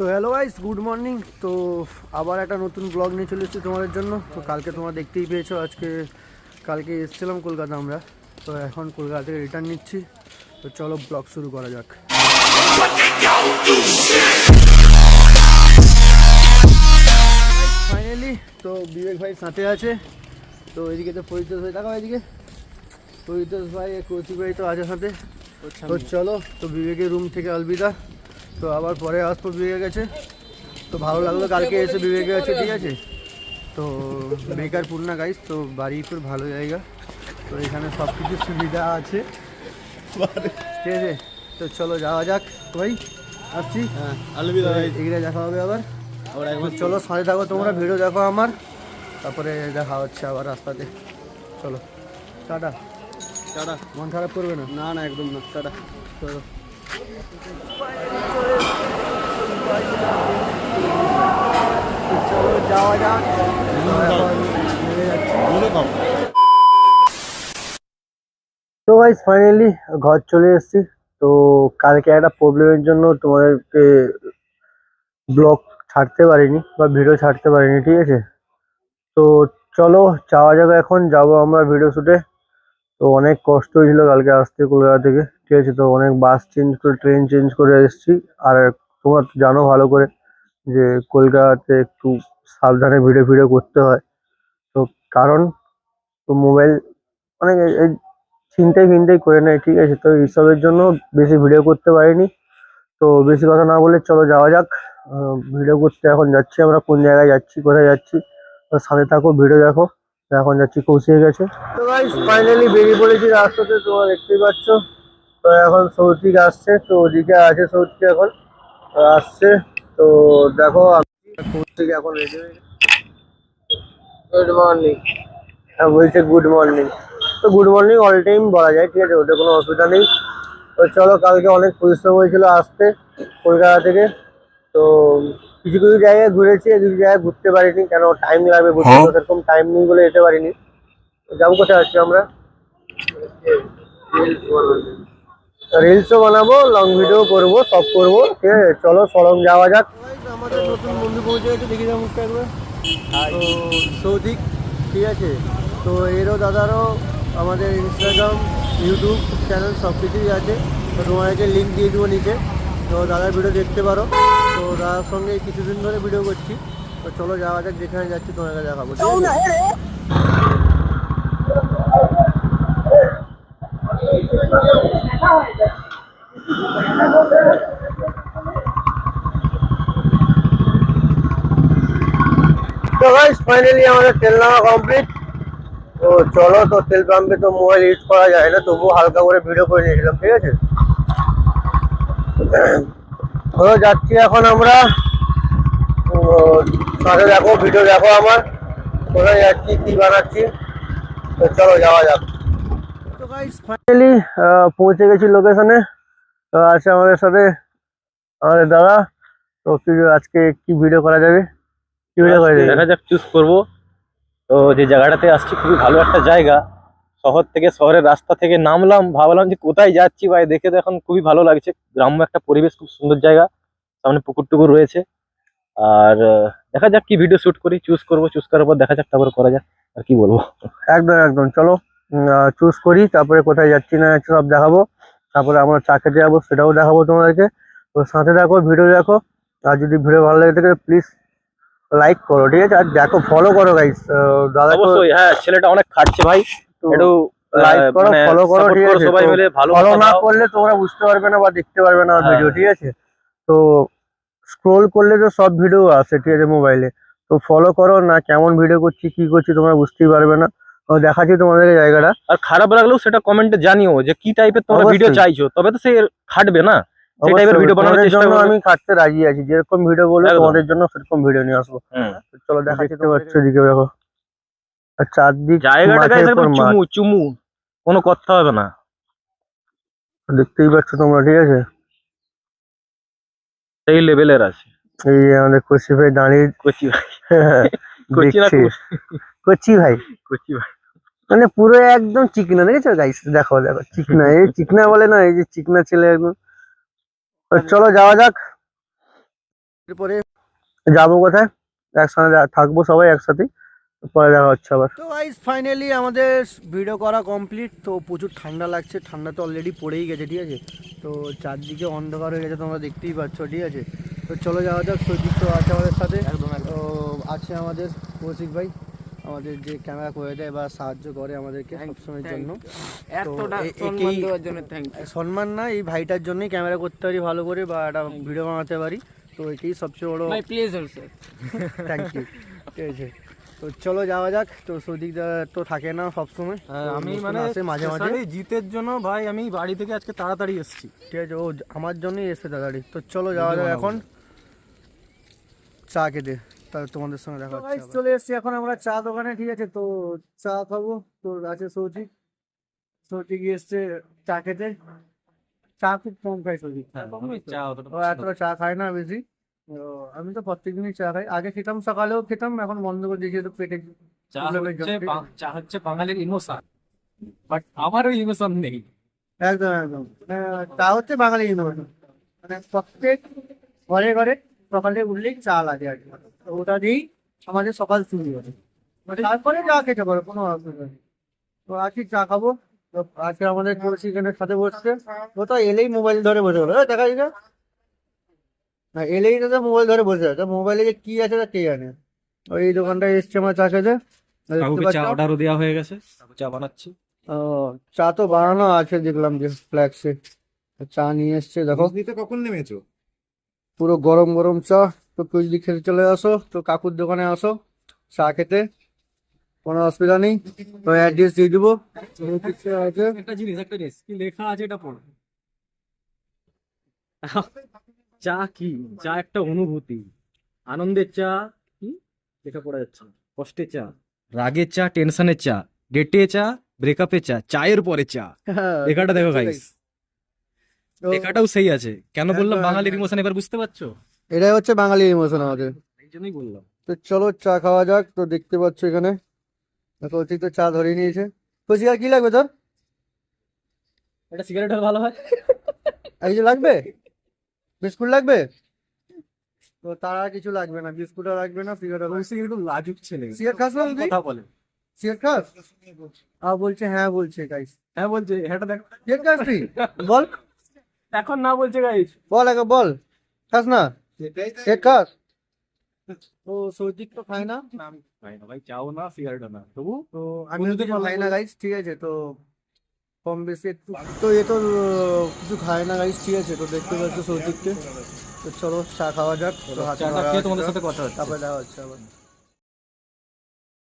তো hello guys good morning তো আবার একটা নতুন ব্লগ নিয়ে চলে এসেছি তোমাদের জন্য। তো কালকে তোমরা দেখতেই পেয়েছ আজকে কালকে এসেছিলাম কলকাতা আমরা। তো এখন কলকাতা থেকে রিটার্ন নিচ্ছি। তো চলো ব্লগ শুরু করা যাক। ফাইনালি তো বিবেক ভাই সাথে আছে। তো এদিকে তো পরিতোষ ভাই দেখো এদিকে। পরিতোষ ভাই কৌশিক ভাই তো আছে সাথে। তো চলো তো বিবেকের রুম থেকে আলবিদা। তো আবার পরে আসব বিবেকের গেছে তো ভালো লাগল কালকে এসে বিবেকের কাছে ঠিক আছে? তো বেকার পূর্ণা গাইস তো বাড়ি খুব ভালো জায়গা। তো এখানে সব কিছু সুবিধা আছে। ঠিক আছে? তো চলো যাওয়া যাক। ভাই আসছি। হ্যাঁ এগুলো দেখা হবে আবার। চলো সাথে থাকো তোমরা ভিডিও দেখো আমার। তারপরে দেখা হচ্ছে আবার রাস্তাতে। চলো টাটা। টাটা। মন খারাপ করবে না? না না একদম না। টাটা। চলো। তো গাইস ফাইনালি ঘর চলে এসেছি। তো কালকে একটা প্রবলেমের জন্য তোমাদেরকে ব্লগ ছাড়তে পারিনি বা ভিডিও ছাড়তে পারিনি, ঠিক আছে? তো চলো, যাওয়া যাবে এখন, যাব আমরা ভিডিও শুটে তো অনেক কষ্ট হয়েছিল কালকে আসতে কলকাতা থেকে। ঠিক আছে, তো অনেক বাস চেঞ্জ করে ট্রেন চেঞ্জ করে এসেছি। আর তোমরা জানো ভালো করে যে কলকাতাতে একটু সাবধানে ভিডিও ভিডিও করতে হয়। তো কারণ তো মোবাইল অনেক চিন্তাই ফিনতাই করে নেয়, ঠিক আছে? তো এইসবের জন্য বেশি ভিডিও করতে পারিনি। তো বেশি কথা না বলে চলো যাওয়া যাক। ভিডিও করতে এখন যাচ্ছি আমরা। কোন জায়গায় যাচ্ছি, কোথায় যাচ্ছি? তো সাথে থাকো, ভিডিও দেখো। এখন যাচ্ছি পৌঁছে গেছে। তো গাইস ফাইনালি বেরিয়ে পড়েছি রাস্তাতে তোমরা দেখতেই পাচ্ছ। তো এখন সৌতিক আসছে তো ওদিকে আছে সৌতিক এখন। আসছে তো দেখো কৌশিক এখন রেডি গুড মর্নিং হ্যাঁ বলছে গুড মর্নিং তো গুড মর্নিং অল টাইম বলা যায় ঠিক আছে ওটা কোনো অসুবিধা নেই। তো চলো কালকে অনেক পরিশ্রম হয়েছিল আসতে কলকাতা থেকে। তো কিছু কিছু জায়গায় ঘুরেছি কিছু জায়গায় ঘুরতে পারিনি কেন টাইম লাগবে ঘুরতে? সেরকম টাইম নেই বলে যেতে পারিনি। যাব কোথায় আজকে আমরা? রিলসও বানাবো লং ভিডিও করব সব করব ঠিক আছে? চলো সরম যাওয়া যাক। আমাদের নতুন বন্ধু পৌঁছে গেছে দেখি যাব একবার। তো সৌদিক ঠিক আছে? তো এরও দাদারও আমাদের ইনস্টাগ্রাম ইউটিউব চ্যানেল সব কিছুই আছে। তো তোমাদেরকে লিঙ্ক দিয়ে দেবো নিচে। তো দাদার ভিডিও দেখতে পারো। তো দাদার সঙ্গে কিছুদিন ধরে ভিডিও করছি। তো চলো যাওয়া যাক, যেখানে যাচ্ছি তোমাকে দেখাবো? তো গাইস ফাইনালি আমাদের তেল নামা কমপ্লিট তো চলো তো, তেল পাম্পে তো মোবাইল ইউজ করা যায় না, তবুও হালকা করে ভিডিও করে নিয়েছিলাম, ঠিক আছে? তো যাচ্ছি এখন আমরা। সাথে দেখো ভিডিও দেখো আমার। কোথায় যাচ্ছি কি বানাচ্ছি? তো চলো যাওয়া যাক। তো গাইস ফাইনালি পৌঁছে গেছি লোকেশনে তো আছে আমাদের সাথে আমাদের দাদা। তো কি আজকে কি ভিডিও করা যাবে? কি ভিডিও করা যাবে? দেখা যাক চুজ করব। তো যে জায়গাটাতে আসছি খুবই ভালো একটা জায়গা। শহর থেকে শহরের রাস্তা থেকে নামলাম। ভাবলাম যে কোথায় যাচ্ছি? ভাই দেখে তো এখন খুবই ভালো লাগছে। গ্রাম্য একটা পরিবেশ খুব সুন্দর জায়গা। সামনে পুকুর টুকুর রয়েছে। আর দেখা যাক কি ভিডিও শুট করি। চুজ করব চুজ করার পর দেখা যাক তারপর করা যাক। আর কি বলব? একদম একদম। চলো চুজ করি। তারপরে কোথায় যাচ্ছি না যাচ্ছি সব দেখাবো। তারপরে আমরা চা খেতে যাব সেটাও দেখাবো তোমাদেরকে। তো সাথে দেখো ভিডিও দেখো। আর যদি ভিডিও ভালো লাগে থাকে প্লিজ লাইক করো ঠিক আছে? আর দেখো ফলো করো গাইস দাদা অবশ্যই হ্যাঁ ছেলেটা অনেক খাটছে ভাই। একটু লাইক করো মানে ফলো করো ঠিক আছে। সবাই তো মিলে ভালো ফলো না করলে তোমরা বুঝতে পারবে না বা দেখতে পারবে না হ্যাঁ, ভিডিও ঠিক আছে? তো স্ক্রোল করলে তো সব ভিডিও আসে ঠিক আছে মোবাইলে তো ফলো করো না কেমন ভিডিও করছি কি করছি তোমরা বুঝতেই পারবে না। দেখাচ্ছি তোমাদেরকে জায়গাটা। আর খারাপ লাগলেও সেটা কমেন্টে জানিও যে কি টাইপের তোমরা ভিডিও চাইছো। তবে তো সে খাটবে না। সেই টাইপের ভিডিও বানানোর চেষ্টা জন্য আমি খাটতে রাজি আছি। যেরকম ভিডিও বলবে তোমাদের জন্য সেরকম ভিডিও নিয়ে আসব। চলো দেখাচ্ছি এদিকে দেখো। চারদিক জায়গাটা। চুমু চুমু কোনো কথা হবে না। দেখতেই পাচ্ছ তোমরা ঠিক আছে? সেই লেভেলের আছে। এই যে আমাদের কচি ভাই দাঁড়িয়ে কচি ভাই। কচি কচি? ভাই? মানে পুরো একদম চিকনা দেখেছ গাইস দেখো দেখো চিকনা। এই চিকনা বলে না এই যে চিকনা ছেলে একদম। চলো যাওয়া যাক। এরপরে যাব কোথায়? একসঙ্গে থাকব সবাই একসাথে। পরে দেখা হচ্ছে আবার। তো গাইস ফাইনালি আমাদের ভিডিও করা কমপ্লিট তো প্রচুর ঠান্ডা লাগছে ঠান্ডা তো অলরেডি পড়েই গেছে ঠিক আছে? তো চারদিকে অন্ধকার হয়ে গেছে তোমরা দেখতেই পাচ্ছ ঠিক আছে? তো চলো যাওয়া যাক সৈজিৎ তো আছে আমাদের সাথে। একদম তো আছে আমাদের কৌশিক ভাই। আমাদের যে ক্যামেরা করে দেয় বা সাহায্য করে আমাদেরকে সবসময়ের জন্য। এতটা সম্মান একেই- দেওয়ার জন্য থ্যাংক সম্মান না এই ভাইটার জন্যই ক্যামেরা করতে পারি ভালো করে বা একটা ভিডিও বানাতে পারি। তো এটাই সবচেয়ে বড় স্যার থ্যাংক ইউ ঠিক আছে। তো চলো যাওয়া যাক। তো সৌদিক তো থাকে না সবসময়। হ্যাঁ, আমি মানে মাঝে মাঝে। জিতের জন্য ভাই আমি বাড়ি থেকে আজকে তাড়াতাড়ি এসেছি। ঠিক আছে ও আমার জন্যই এসে দাদারি তো চলো যাওয়া যাক এখন। চা খেতে তাহলে তোমাদের সঙ্গে দেখা হচ্ছে চলে এসেছি এখন আমরা চা দোকানে ঠিক আছে? তো চা খাব। তো আছে সৌজিক সৌজিক এসছে চা খেতে। চা খুব কম খাই সৌজিক ও এতটা চা খায় না বেশি। আমি তো প্রত্যেকদিনই চা খাই। আগে খেতাম সকালেও খেতাম এখন বন্ধ করে দিয়েছি তো পেটে চা হচ্ছে। চা হচ্ছে বাঙালির ইমোশন। বাট আমারও ইমোশন নেই। একদম একদম। আহ, চা হচ্ছে বাঙালি ইউনিভার্সিটি মানে প্রত্যেক ঘরে ঘরে সকালে উঠলেই চা লাগে আর কি। তো ওটা দিয়েই আমাদের সকাল শুরু হয়। মানে তারপরে চা খেতে পারো কোনো অসুবিধা নেই। তো আজকে চা খাব। তো আজকে আমাদের কৌশিকের সাথে বসছে। ও তো এলেই মোবাইল ধরে বসে গেলো দেখা যায় না না এলেই তো মোবাইল ধরে বসে আছে। মোবাইলে যে কি আছে তা কে জানে? ওই দোকানটায় এসছে আমার চা খেতে দেখতে পাচ্ছ? অর্ডারও দেওয়া হয়ে গেছে। চা বানাচ্ছি। ও চা তো বানানো আছে দেখলাম যে ফ্ল্যাক্সে। চা নিয়ে এসছে দেখো। দিতে কখন নেমেছো? পুরো গরম গরম চা। তো কুচলি খেতে চলে আসো তো কাকুর দোকানে আসো চা খেতে। কোনো অসুবিধা নেই। তো অ্যাড্রেস দিয়ে দিবো। একটা জিনিস একটা জিনিস। কি লেখা আছে এটা পড়ো। চা কি? চা একটা অনুভূতি। আনন্দের চা কি? লেখা পড়া যাচ্ছে না। কষ্টের চা। রাগের চা টেনশনের চা। ডেটে চা ব্রেকআপের চা। চায়ের পরে চা। লেখাটা দেখো গাইস লেখাটাও সেই আছে। কেন বললাম বাঙালির ইমোশন এবার বুঝতে পারছ? এটাই হচ্ছে বাঙালি ইমোশন আমাদের। এই জন্যই বললাম। তো চলো চা খাওয়া যাক। তো দেখতে পাচ্ছ এখানে। কৌশিক তো চা ধরে নিয়েছে। কৌশিক আর কি লাগবে তোর? এটা সিগারেট হলে ভালো হয়। আর কিছু লাগবে? বিস্কুট লাগবে? তো তার আর কিছু লাগবে না বিস্কুট আর লাগবে না সিগারেট কৌশিক একটু লাজুক ছেলে। সিগারেট খাস না তুই কথা বলে। সিগারেট খাস? আর বলছে হ্যাঁ বলছে গাইস হ্যাঁ বলছে এটা দেখো। সিগারেট খাস তুই? বল। এখন না বলছে গাইস বল আগে বল। খাস না? সিগারেট খাস? তো সৌদিক তো খায় না? ভাই না ভাই চাও না সিগারেটও না। তবু তো আমি ভালো খাই না গাইস ঠিক আছে তো কম বেশি একটু তো এ তো কিছু খায় না গাইস ঠিক আছে তো দেখতে পাচ্ছ সৌদিককে। তো চলো চা খাওয়া যাক তোমাদের সাথে কথা হচ্ছে। তারপরে দেখা হচ্ছে আবার।